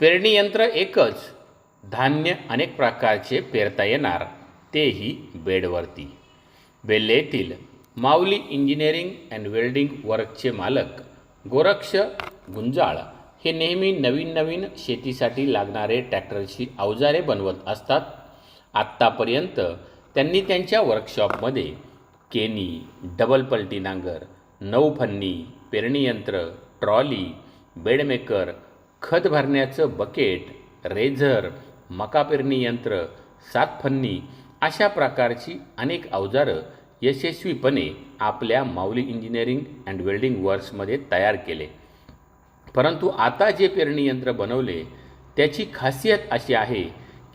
पेरणी यंत्र एकच. धान्य अनेक प्रकारचे पेरता येणार तेही बेडवरती. बेल्ले येथील माऊली इंजिनिअरिंग अँड वेल्डिंग वर्कचे मालक गोरक्ष गुंजाळ हे नेहमी नवीन नवीन शेतीसाठी लागणारे ट्रॅक्टरची अवजारे बनवत असतात. आत्तापर्यंत त्यांनी त्यांच्या वर्कशॉपमध्ये केनी डबल पलटी नांगर नऊ फन्नी पेरणी यंत्र ट्रॉली बेडमेकर खत भरण्याचं बकेट रेझर मका पेरणी यंत्र सातफन्नी अशा प्रकारची अनेक अवजारं यशस्वीपणे आपल्या माऊली इंजिनिअरिंग अँड वेल्डिंग वर्क्समध्ये तयार केले. परंतु आता जे पेरणी यंत्र बनवले त्याची खासियत अशी आहे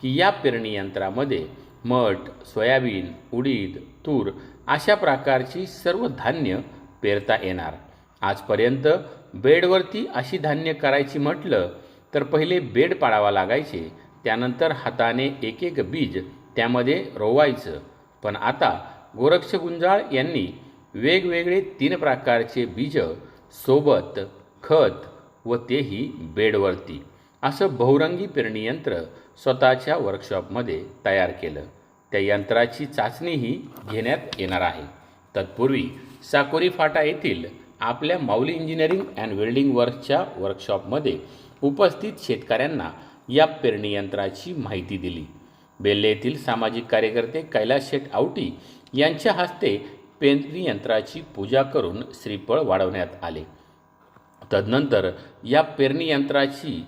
की या पेरणी यंत्रामध्ये मठ सोयाबीन उडीद तूर अशा प्रकारची सर्व धान्य पेरता येणार. आजपर्यंत बेडवरती अशी धान्य करायची म्हटलं तर पहिले बेड पाडावा लागायचे. त्यानंतर हाताने एक एक बीज त्यामध्ये रोवायचं. पण आता गोरक्ष गुंजाळ यांनी वेगवेगळे तीन प्रकारचे बीज सोबत खत व तेही बेडवरती असं बहुरंगी पेरणी यंत्र स्वतःच्या वर्कशॉपमध्ये तयार केलं. त्या यंत्राची चाचणीही घेण्यात येणार आहे. तत्पूर्वी साकोरी फाटा येथील आपल्या माऊली इंजिनिअरिंग अँड वेल्डिंग वर्कच्या वर्कशॉपमध्ये उपस्थित शेतकऱ्यांना या पेरणी यंत्राची माहिती दिली. बेल्ले येथील सामाजिक कार्यकर्ते कैलास शेठ आवटी यांच्या हस्ते पेरणी यंत्राची पूजा करून श्रीफळ वाढवण्यात आले. तदनंतर या पेरणी यंत्राची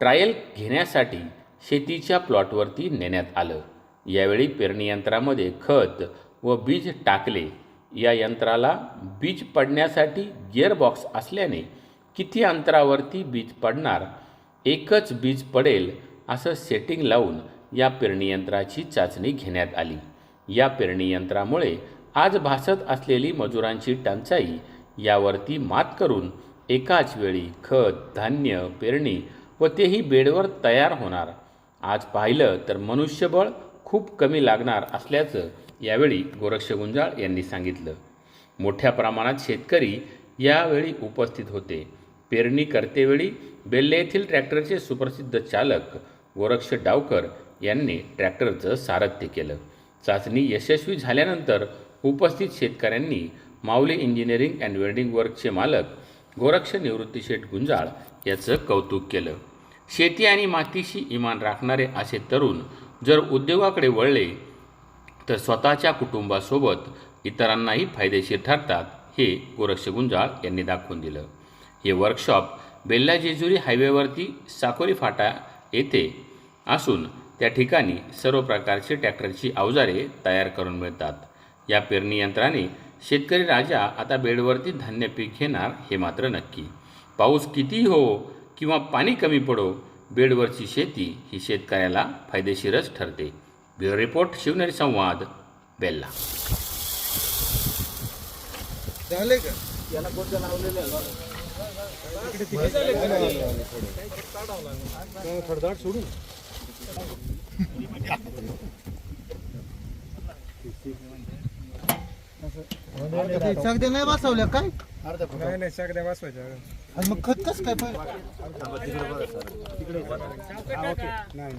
ट्रायल घेण्यासाठी शेतीच्या प्लॉटवरती नेण्यात आलं. यावेळी पेरणी यंत्रामध्ये खत व बीज टाकले. या यंत्राला बीज पडण्यासाठी गिअरबॉक्स असल्याने किती अंतरावरती बीज पडणार एकच बीज पडेल असं सेटिंग लावून या पेरणी यंत्राची चाचणी घेण्यात आली. या पेरणी यंत्रामुळे आज भासत असलेली मजुरांची टंचाई यावरती मात करून एकाच वेळी खत धान्य पेरणी व तेही बेडवर तयार होणार. आज पाहिलं तर मनुष्यबळ खूप कमी लागणार असल्याचं यावेळी गोरक्ष गुंजाळ यांनी सांगितलं. मोठ्या प्रमाणात शेतकरी यावेळी उपस्थित होते. पेरणी करतेवेळी बेल्ले येथील ट्रॅक्टरचे सुप्रसिद्ध चालक गोरक्ष डावकर यांनी ट्रॅक्टरचं सारथ्य केलं. चाचणी यशस्वी झाल्यानंतर उपस्थित शेतकऱ्यांनी माऊली इंजिनिअरिंग अँड वेल्डिंग वर्कचे मालक गोरक्ष निवृत्ती शेठ गुंजाळ याचं कौतुक केलं. शेती आणि मातीशी इमान राखणारे असे तरुण जर उद्योगाकडे वळले तर स्वतःच्या कुटुंबासोबत इतरांनाही फायदेशीर ठरतात हे गोरक्ष गुंजाळ यांनी दाखवून दिलं. हे वर्कशॉप बेल्ला जेजुरी हायवेवरती साकोरी फाटा येथे असून त्या ठिकाणी सर्व प्रकारचे ट्रॅक्टरची अवजारे तयार करून मिळतात. या पेरणी यंत्राने शेतकरी राजा आता बेडवरती धान्य पीक घेणार हे मात्र नक्की. पाऊस कितीही हो किंवा पाणी कमी पडो बेडवरची शेती ही शेतकऱ्याला फायदेशीरच ठरते. ब्युरो रिपोर्ट शिवनेरी संवाद बेल्ला. झाले का? फडदाट सोडू नाही बसवल्या काय? नाही नाही सगळ्या वाचवायच्या आणि मग खत कस काय पण नाही.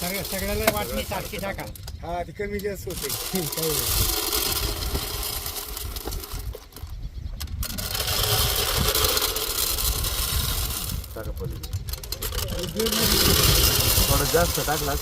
सगळ्या सगळ्याला वाटणी सारखी टाका. हा ती कमी जास्त होते. थोडं जास्त टाकला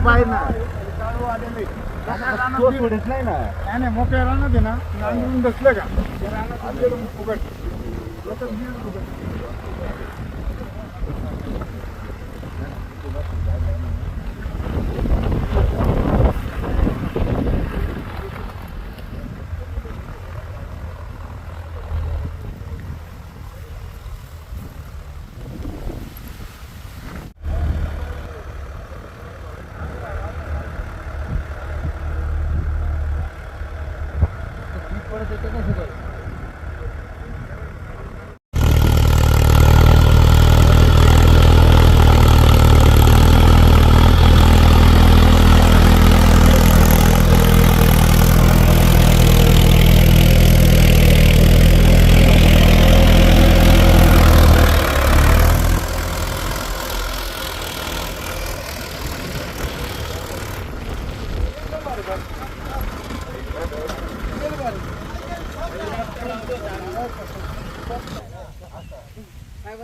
नाही नाही मोकळ्या राहणार ना बसलं का फुकट. लोकं फुकट. Por eso काय